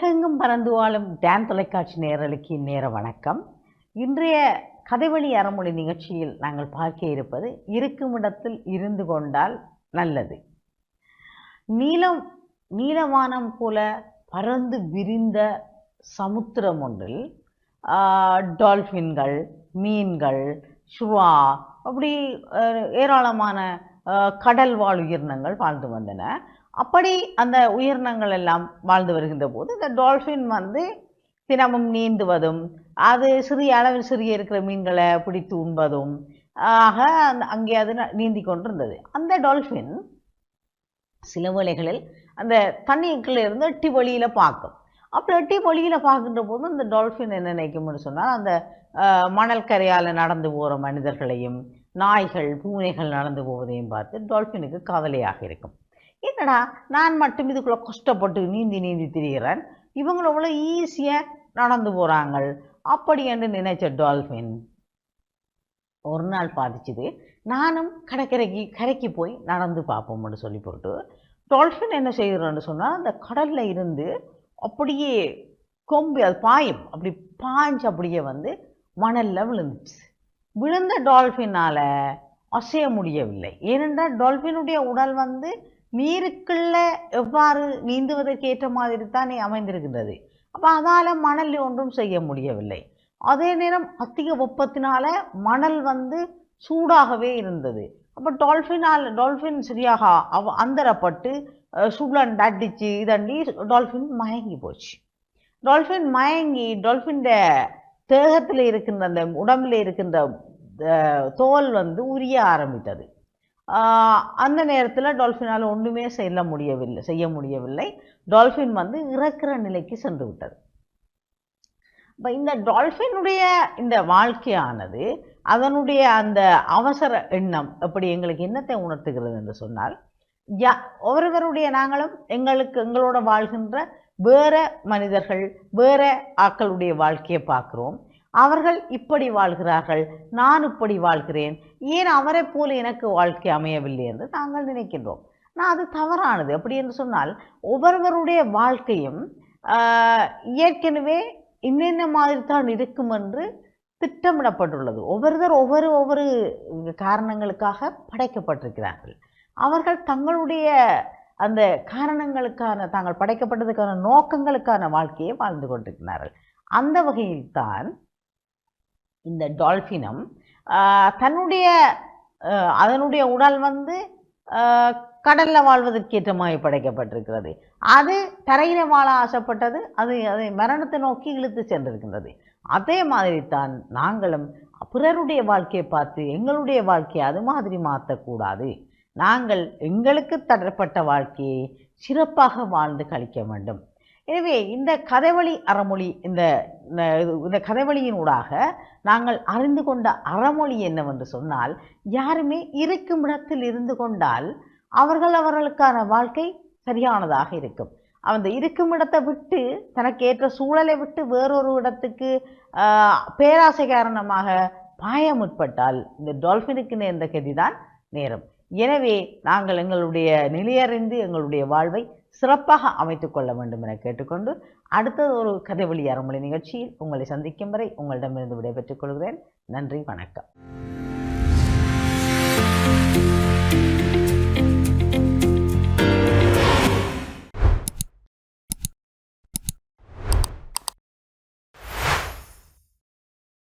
உலகெங்கும் பறந்து வாழும் டேன் தொலைக்காட்சி நேரலுக்கு நேர வணக்கம். இன்றைய கதைவழி அறமொழி நிகழ்ச்சியில் நாங்கள் பார்க்க இருப்பது இருக்கும் இடத்தில் இருந்து கொண்டால் நல்லது. நீலம் நீலவானம் போல பறந்து விரிந்த சமுத்திரம் ஒன்றில் டால்ஃபின்கள் மீன்கள் சுவா அப்படி ஏராளமான கடல் வாழ் உயிரினங்கள் வாழ்ந்து வந்தன. அப்படி அந்த உயிரினங்கள் எல்லாம் வாழ்ந்து வருகின்ற போது இந்த டால்ஃபின் வந்து தினமும் நீந்துவதும் அது சிறிய அளவில் சிறிய இருக்கிற மீன்களை பிடித்து உண்பதும் ஆக அந்த அங்கே அது ந- நீந்தி கொண்டிருந்தது. அந்த டால்ஃபின் சில வேளைகளில் அந்த தண்ணிக்குள்ளே இருந்து எட்டி வழியில் பார்க்கும். அப்போ எட்டி வழியில் பார்க்கின்ற போது அந்த டால்ஃபின் என்ன நினைக்கும்னு சொன்னால் அந்த மணல் கரையால் நடந்து போகிற மனிதர்களையும் நாய்கள் பூனைகள் நடந்து போவதையும் பார்த்து டால்ஃபினுக்கு கவலையாக இருக்கும். என்னடா நான் மட்டும் இதுக்குள்ளே கஷ்டப்பட்டு நீந்தி நீந்தி திரிகிறேன் இவங்கள அவ்வளோ ஈஸியாக நடந்து போகிறாங்க அப்படி என்று நினைச்ச டால்ஃபின் ஒரு நாள் பாதிச்சுது. நானும் கடற்கரைக்கு கரைக்கு போய் நடந்து பார்ப்போம்னு சொல்லி போட்டு டால்ஃபின் என்ன செய்கிறோன்னு சொன்னால் அந்த கடலில் இருந்து அப்படியே கொம்பு அது பாயும். அப்படி பாய்ஞ்சு அப்படியே வந்து மணலில் விழுந்துச்சு. விழுந்த டால்ஃபினால் அசைய முடியவில்லை. ஏனென்றால் டால்ஃபினுடைய உடல் வந்து நீருக்குள்ள எவ்வாறு நீந்துவதற்கு ஏற்ற மாதிரி தானே அமைந்திருக்கின்றது. அப்போ அதால் மணல் ஒன்றும் செய்ய முடியவில்லை. அதே நேரம் அதிக வெப்பத்தினால மணல் வந்து சூடாகவே இருந்தது. அப்போ டால்ஃபினால் டால்ஃபின் சரியாக அவ அந்தரப்பட்டு அஹ், சுழண்டு அடிச்சு இதண்டி டால்ஃபின் மயங்கி போச்சு. டால்ஃபின் மயங்கி டால்ஃபின் தேகத்தில் இருக்கின்ற அந்த உடம்பில் இருக்கின்ற தோல் வந்து உரிய ஆரம்பித்தது. அந்த நேரத்தில் டால்ஃபினால் ஒன்றுமே செய்ய முடியவில்லை செய்ய முடியவில்லை. டால்ஃபின் வந்து இறக்கிற நிலைக்கு சென்று விட்டது. இப்போ இந்த டால்ஃபினுடைய இந்த வாழ்க்கையானது அதனுடைய அந்த அவசர எண்ணம் எப்படி எங்களுக்கு என்னத்தை உணர்த்துகிறது என்று சொன்னால் யா ஒவ்வொருவருடைய நாங்களும் எங்களுக்கு எங்களோட வாழ்கின்ற வேற மனிதர்கள் வேற ஆக்களுடைய வாழ்க்கையை பார்க்குறோம். அவர்கள் இப்படி வாழ்கிறார்கள் நான் இப்படி வாழ்கிறேன் ஏன் அவரை போல எனக்கு வாழ்க்கை அமையவில்லை என்று நாங்கள் நினைக்கின்றோம். நான் அது தவறானது. அப்படி என்று சொன்னால் ஒவ்வொருவருடைய வாழ்க்கையும் ஏற்கனவே இன்னென்ன மாதிரி தான் இருக்கும் என்று திட்டமிடப்பட்டுள்ளது. ஒவ்வொருவர் ஒவ்வொரு ஒவ்வொரு காரணங்களுக்காக படைக்கப்பட்டிருக்கிறார்கள். அவர்கள் தங்களுடைய அந்த காரணங்களுக்கான தாங்கள் படைக்கப்பட்டதுக்கான நோக்கங்களுக்கான வாழ்க்கையை வாழ்ந்து கொண்டிருக்கிறார்கள். அந்த வகையில்தான் இந்த டால்ஃபினம் தன்னுடைய அதனுடைய உடல் வந்து கடலில் கடல்ல வாழ்வதற்கேற்ற மாதிரி படைக்கப்பட்டிருக்கிறது. அது தரையில் வாழ ஆசைப்பட்டது அது அதை மரணத்தை நோக்கி இழுத்து சென்றிருக்கின்றது. அதே மாதிரி தான் நாங்களும் பிறருடைய வாழ்க்கையை பார்த்து எங்களுடைய வாழ்க்கையை அது மாதிரி மாற்றக்கூடாது. நாங்கள் எங்களுக்கு தரப்பட்ட வாழ்க்கையை சிறப்பாக வாழ்ந்து கழிக்க வேண்டும். எனவே இந்த கதைவழி அறமொழி இந்த இந்த கதைவழியினூடாக நாங்கள் அறிந்து கொண்ட அறமொழி என்னவென்று சொன்னால் யாருமே இருக்கும் இடத்தில் இருந்து கொண்டால் அவர்கள் அவர்களுக்கான வாழ்க்கை சரியானதாக இருக்கும். அந்த இருக்கும் இடத்தை விட்டு தனக்கு ஏற்ற சூழலை விட்டு வேறொரு இடத்துக்கு ஆஹ், பேராசை காரணமாக பாய முற்பட்டால் இந்த டால்ஃபினுக்கு நேர்ந்த கதிதான் நேரம். எனவே நாங்கள் எங்களுடைய நிலையறிந்து எங்களுடைய வாழ்வை சிறப்பாக அமைத்துக் கொள்ள வேண்டும் என கேட்டுக்கொண்டு அடுத்தது ஒரு கதைவழி அறமொழி நிகழ்ச்சியில் உங்களை சந்திக்கும் வரை உங்களிடமிருந்து விடைபெற்றுக் கொள்கிறேன். நன்றி வணக்கம்.